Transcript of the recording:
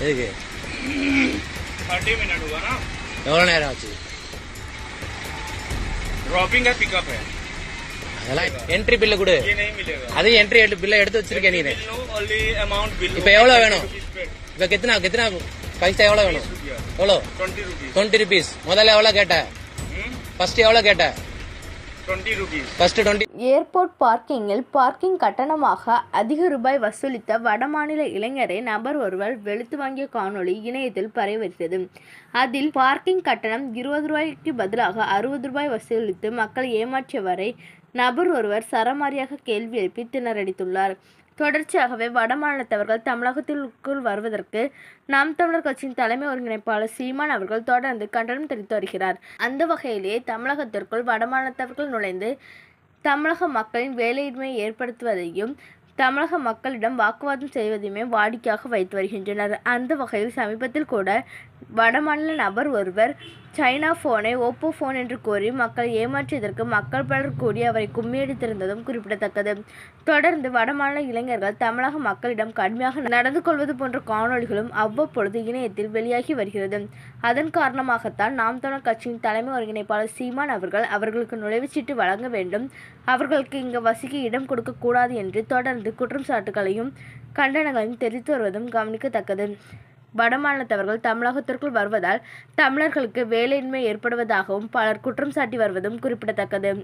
எதுக்கு thirty minute हुआ ना எவ்வளோ நேரம் ஆச்சு ड्रॉपिंग है पिकअप है அதெல்லாம் என்ட்ரி பில்லு கொடு ये नहीं मिलेगा அதையும் என்ட்ரி பில்லை எடுத்து வச்சிருக்கேன் நீ bill no only amount bill இப்போ எவ்வளோ வேணும் இப்போ கெத்தனா கெத்தனா பைசா எவ்வளோ வேணும் எவ்வளோ ट्वेंटी रुपीज டுவெண்ட்டி ருபீஸ் முதல்ல எவ்வளோ கேட்ட ஃபர்ஸ்ட் எவ்வளோ கேட்ட ஏர்போர்ட் பார்க்கிங்கில் பார்க்கிங் கட்டணமாக அதிக ரூபாய் வசூலித்த வடமாநில இளைஞரை நபர் ஒருவர் வெளுத்து வாங்கிய காணொளி இணையத்தில் பரவிவருகிறது அதில் பார்க்கிங் கட்டணம் இருபது ரூபாய்க்கு பதிலாக அறுபது ரூபாய் வசூலித்து மக்களை ஏமாற்றியவரை நபர் ஒருவர் சரமாரியாக கேள்வி எழுப்பி திணறடித்துள்ளார். தொடர்ச்சியாகவே வடமாநிலத்தவர்கள் தமிழகத்திற்குள் வருவதற்கு நாம் தமிழர் கட்சியின் தலைமை ஒருங்கிணைப்பாளர் சீமான் அவர்கள் தொடர்ந்து கண்டனம் தெரிவித்து வருகிறார். அந்த வகையிலேயே தமிழகத்திற்குள் வடமாநிலத்தவர்கள் நுழைந்து தமிழக மக்களின் வேலையின்மையை ஏற்படுத்துவதையும் தமிழக மக்களிடம் வாக்குவாதம் செய்வதையுமே வாடிக்கையாக வைத்து வருகின்றனர். அந்த வகையில் சமீபத்தில் கூட வடமாநில நபர் ஒருவர் சைனா போனை ஓப்போ போன் என்று கூறி மக்களை ஏமாற்றியதற்கு மக்கள் பலர் கூடி அவரை கும்மியடித்திருந்ததும் குறிப்பிடத்தக்கது. தொடர்ந்து வடமாநில இளைஞர்கள் தமிழக மக்களிடம் கடுமையாக நடந்து கொள்வது போன்ற காணொளிகளும் அவ்வப்பொழுது இணையத்தில் வெளியாகி வருகிறது. அதன் காரணமாகத்தான் நாம் தமிழர் கட்சியின் தலைமை ஒருங்கிணைப்பாளர் சீமான் அவர்கள் அவர்களுக்கு நுழைவுச்சீட்டு வழங்க வேண்டும். அவர்களுக்கு இங்கு வசிக்க இடம் கொடுக்க கூடாது என்று தொடர்ந்து குற்றம் சாட்டுகளையும் கண்டனங்களையும் தெரிவித்து வருவதும் கவனிக்கத்தக்கது. வடமாநிலத்தவர்கள் தமிழகத்திற்குள் வருவதால் தமிழர்களுக்கு வேலையின்மை ஏற்படுவதாகவும் பலர் குற்றம் சாட்டி வருவதும் குறிப்பிடத்தக்கது.